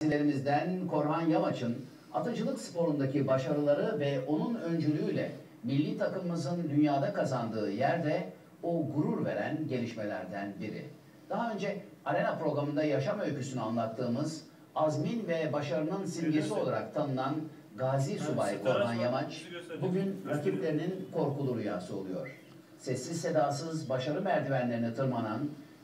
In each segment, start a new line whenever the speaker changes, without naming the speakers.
Gazilerimizden Korhan Yamaç'ın atıcılık sporundaki başarıları ve onun öncülüğüyle milli takımımızın dünyada kazandığı yerde o gurur veren gelişmelerden biri. Daha önce arena programında yaşam öyküsünü anlattığımız azmin ve başarının simgesi olarak tanınan Gazi Subay Korhan Yamaç bugün rakiplerinin korkulu rüyası oluyor. Sessiz sedasız başarı merdivenlerini tırmanan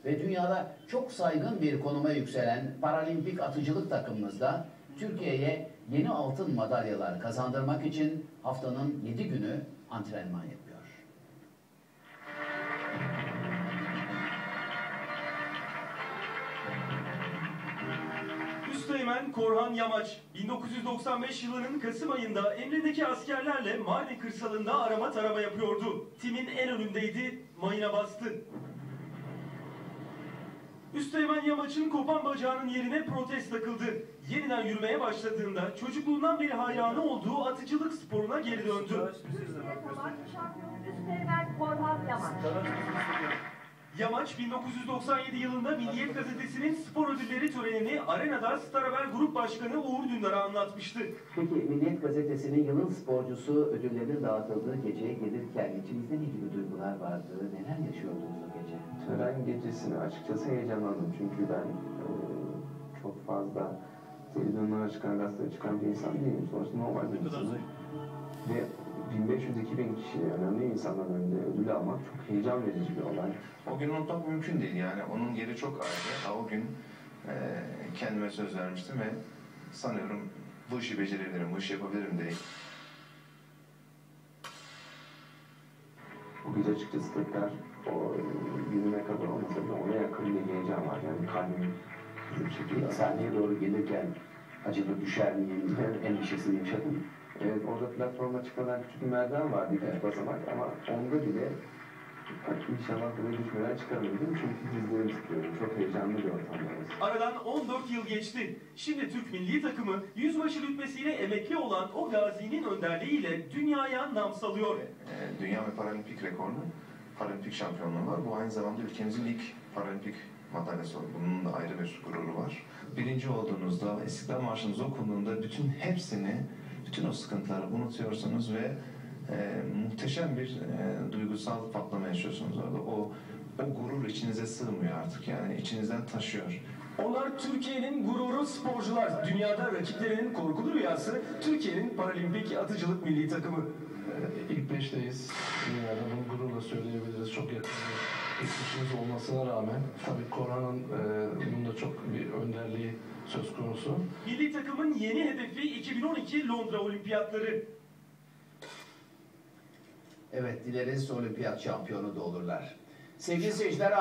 ve dünyada çok saygın bir konuma yükselen paralimpik atıcılık takımımızda Türkiye'ye yeni altın madalyalar kazandırmak için haftanın 7 günü antrenman yapıyor.
Üsteğmen Korhan Yamaç 1995 yılının Kasım ayında emredeki askerlerle Mardin kırsalında arama tarama yapıyordu. Timin en önündeydi, mayına bastı. Üsteğmen Yamaç'ın kopan bacağının yerine protez takıldı. Yeniden yürümeye başladığında çocukluğundan beri hayranı olduğu atıcılık sporuna geri döndü.
Üsteğmen Korhan Yamaç.
Yamaç 1997 yılında Milliyet Gazetesi'nin spor ödülleri törenini arenada Star Haber Grup Başkanı Uğur Dündar'a anlatmıştı.
Peki Milliyet Gazetesi'nin yılın sporcusu ödüllerinin dağıtıldığı geceye gelirken içinizde ne gibi duygular vardı? Neler yaşıyordunuz o gece?
Tören gecesini açıkçası heyecanlandım çünkü ben e, çok fazla televizyonlara çıkan, gazeteye çıkan bir insan değilim. Sonuçta normal bir insanım. Ve 1500-2000 kişi önemli insanların önünde ödül almak çok heyecan verici bir olay.
O gün unutmak mümkün değil yani. Onun yeri çok ayrı. O gün e, kendime söz vermiştim ve sanıyorum bu işi becerebilirim, bu işi yapabilirim diye.
Bu gece açıkçası tekrar o e, günüme kadar olmasa bile ona yakın bir heyecan var. Yani kalbim bir şekilde
Sahneye doğru gelirken acaba düşer miyim endişesini yaşadın mı?
Evet, orada platforma çıkmadan küçük bir merdiven vardı, birkaç basamak ama onda bile inşallah buraya düşmeden çıkabildim çünkü dizlerim sıkıyorum. Çok heyecanlı bir ortamdayız.
Aradan 14 yıl geçti. Şimdi Türk milli takımı yüzbaşı rütbesiyle emekli olan o gazinin önderliğiyle dünyaya nam salıyor.
E, dünya ve paralimpik rekorlu paralimpik şampiyonluğu var. Bu aynı zamanda ülkemizin ilk paralimpik madalyası. Bunun da ayrı bir gururu var. Birinci olduğunuzda, İstiklal Marşı'nız okunduğunda bütün hepsini, bütün o sıkıntıları unutuyorsunuz ve e, muhteşem bir e, duygusal patlama yaşıyorsunuz orada. O, o gurur içinize sığmıyor artık yani içinizden taşıyor.
Onlar Türkiye'nin gururu sporcular. Dünyada rakiplerinin korkulu rüyası Türkiye'nin paralimpik atıcılık milli takımı.
Ee, İlk beşteyiz. Dünyada bunu gururla söyleyebiliriz. Çok yakın geçmişimiz olmasına rağmen tabii Korhan'ın e, bunun da çok bir önderliği söz konusu.
Milli takımın yeni hedefi 2012 Londra Olimpiyatları.
Evet dileriz olimpiyat şampiyonu da olurlar. Sevgili seyirciler